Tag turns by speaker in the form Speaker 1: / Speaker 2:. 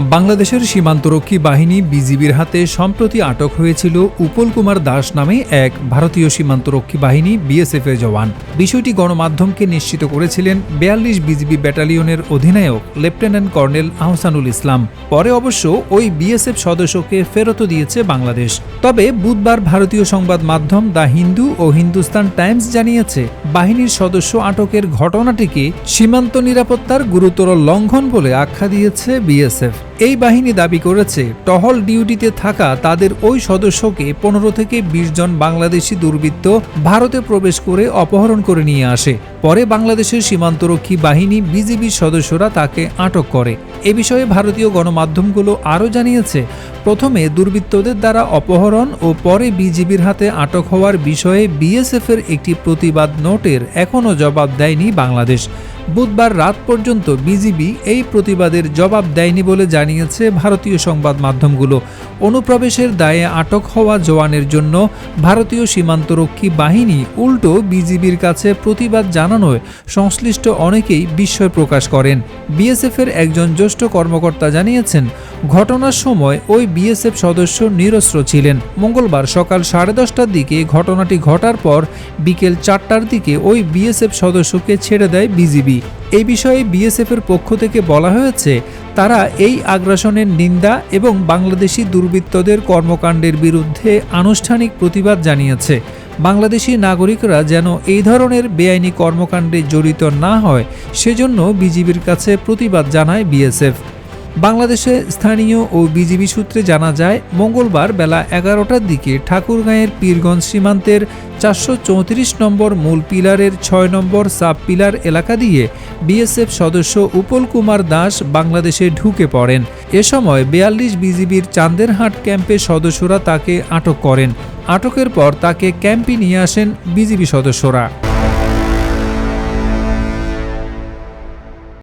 Speaker 1: বাংলাদেশের সীমান্তরক্ষী বাহিনী বিজিবির হাতে সম্প্রতি আটক হয়েছিল উপল কুমার দাস নামে এক ভারতীয় সীমান্তরক্ষী বাহিনী বিএসএফ এর জওয়ান। বিষয়টি গণমাধ্যমকে নিশ্চিত করেছিলেন বেয়াল্লিশ বিজিবি ব্যাটালিয়নের অধিনায়ক, লেফটেন্যান্ট কর্নেল আহসানুল ইসলাম। পরে অবশ্য ওই বিএসএফ সদস্যকে ফেরত দিয়েছে বাংলাদেশ। তবে বুধবার ভারতীয় সংবাদ মাধ্যম দ্য হিন্দু ও হিন্দুস্তান টাইমস জানিয়েছে, বাহিনীর সদস্য আটকের ঘটনাটিকে সীমান্ত নিরাপত্তার গুরুতর লঙ্ঘন বলে আখ্যা দিয়েছে বিএসএফ। এই বাহিনী দাবি করেছে, টহল ডিউটিতে থাকা তাদের ওই সদস্যকে পনেরো থেকে বিশ জন বাংলাদেশি দুর্বৃত্ত ভারতে প্রবেশ করে অপহরণ করে নিয়ে আসে। পরে বাংলাদেশের সীমান্তরক্ষী বাহিনী বিজিবির সদস্যরা তাকে আটক করে। এ বিষয়ে ভারতীয় গণমাধ্যমগুলো আরও জানিয়েছে, প্রথমে দুর্বৃত্তদের দ্বারা অপহরণ ও পরে বিজিবির হাতে আটক হওয়ার বিষয়ে বিএসএফের একটি প্রতিবাদ নোটের এখনও জবাব দেয়নি বাংলাদেশ। বুধবার রাত পর্যন্ত বিজিবি এই প্রতিবাদের জবাব দেয়নি বলে জানিয়েছে ভারতীয় সংবাদ মাধ্যমগুলো। অনুপ্রবেশের দায়ে আটক হওয়া জওয়ানের জন্য ভারতীয় সীমান্তরক্ষী বাহিনী উল্টো বিজিবির কাছে প্রতিবাদ জানানোয় সংশ্লিষ্ট অনেকেই বিস্ময় প্রকাশ করেন। বিএসএফের একজন জ্যেষ্ঠ কর্মকর্তা জানিয়েছেন, ঘটনার সময় ওই বিএসএফ সদস্য নিরস্ত্র ছিলেন। মঙ্গলবার সকাল সাড়ে দশটার দিকে ঘটনাটি ঘটার পর বিকেল চারটার দিকে ওই বিএসএফ সদস্যকে ছেড়ে দেয় বিজিবি। এই বিষয়ে বিএসএফের পক্ষ থেকে বলা হয়েছে, তারা এই আগ্রাসনের নিন্দা এবং বাংলাদেশি দুর্বৃত্তদের কর্মকাণ্ডের বিরুদ্ধে আনুষ্ঠানিক প্রতিবাদ জানিয়েছে। বাংলাদেশি নাগরিকরা যেন এই ধরনের বেআইনি কর্মকাণ্ডে জড়িত না হয়, সেজন্য বিজিবির কাছে প্রতিবাদ জানায় বিএসএফ। বাংলাদেশে স্থানীয় ও বিজিবি সূত্রে জানা যায়, মঙ্গলবার বেলা এগারোটার দিকে ঠাকুরগাঁয়ের পীরগঞ্জ সীমান্তের চারশো চৌত্রিশ নম্বর মূল পিলারের ছয় নম্বর সাব পিলার এলাকা দিয়ে বিএসএফ সদস্য উপল কুমার দাস বাংলাদেশে ঢুকে পড়েন। এ সময় বিয়াল্লিশ বিজিবির চান্দেরহাট ক্যাম্পে সদস্যরা তাকে আটক করেন। আটকের পর তাকে ক্যাম্পে নিয়ে আসেন বিজিবি সদস্যরা।